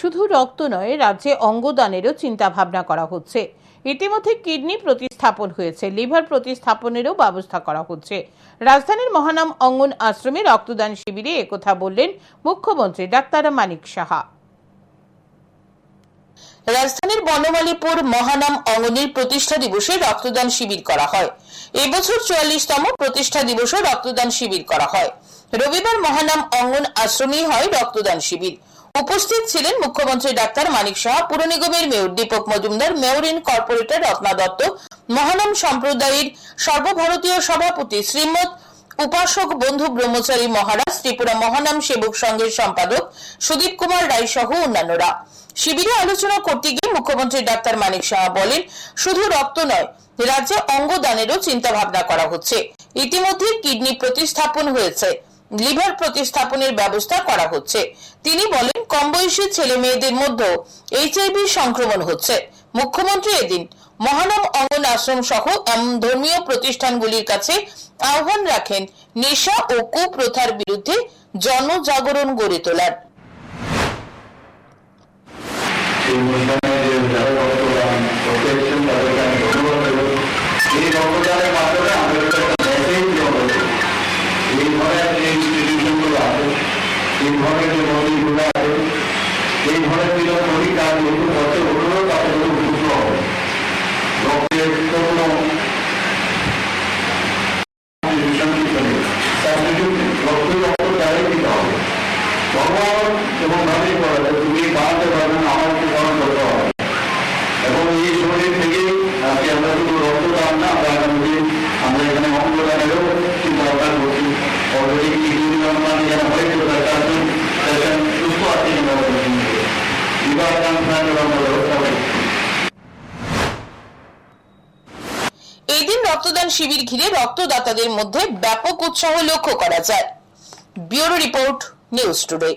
শুধু রক্ত নয়, রাজ্যে অঙ্গদানেরও চিন্তা ভাবনা করা হচ্ছে। ইতিমধ্যে কিডনি প্রতিস্থাপন হয়েছে, লিভার প্রতিস্থাপনেরও ব্যবস্থা করা হচ্ছে। রাজধানীর মহানাম অঙ্গন আশ্রমে রক্তদান শিবিরে একথা বললেন মুখ্যমন্ত্রী ডাক্তার মানিক সাহা। রাজধানীর বনমালীপুর মহানাম অঙ্গনের প্রতিষ্ঠা দিবসে রক্তদান শিবির করা হয়। এবছর চুয়াল্লিশতম প্রতিষ্ঠা দিবসে রক্তদান শিবির করা হয়। রবিবার মহানাম অঙ্গন আশ্রমেই হয় রক্তদান শিবির। উপস্থিত ছিলেন মুখ্যমন্ত্রী ডাক্তার মানিক সাহা, পুর নিগমের mayor Dipak Majumdar mayor in corporator Ratna Dutta, Mahanam সম্প্রদায়ের সর্বভারতীয় সভাপতি শ্রীমৎ উপাসক বন্ধু ব্রহ্মচারী মহারাজ, ত্রিপুরা মহানাম সেবক সংঘের সম্পাদক সুদীপ কুমার রায় সহ অন্যান্যরা। শিবিরে আলোচনা করতে গিয়ে মুখ্যমন্ত্রী ডাক্তার মানিক সাহা বলেন, শুধু রক্ত নয়, রাজ্যে অঙ্গদানেরও চিন্তা ভাবনা করা হচ্ছে। ইতিমধ্যে কিডনি প্রতিস্থাপন হয়েছে। লিভার প্রতিস্থাপনের ব্যবস্থা করা হচ্ছে। তিনি বলেন কম বয়সী ছেলে মেয়েদের মধ্যেও এইচআইভি সংক্রমণ হচ্ছে। মুখ্যমন্ত্রী এদিন মহানাম অঙ্গন আশ্রম সহ এমন ধর্মীয় প্রতিষ্ঠানগুলির কাছে আহ্বান রাখেন, নেশা ও কুপ্রথার বিরুদ্ধে জনজাগরণ গড়ে তোলার। এই রক্ত রক্ত তুমি বানাতে পারবে না আমাকে গ্রহণ আমরা রক্তদান না, আমরা দিন আমরা এখানে অঙ্গদানেরও চিন্তা ভাবনা করছি। অলরেডি কিডনি নির্মাণ যেন হয়েছে তার চারজন পেশেন্ট সুস্থ আছে কিনা লিভার ট্রান্সপ্লান্টের আমরা ব্যবস্থা করছি এই দিন রক্তদান শিবির ঘিরে রক্তদাতাদের মধ্যে ব্যাপক উৎসাহ লক্ষ্য করা যায়। Bureau report news today.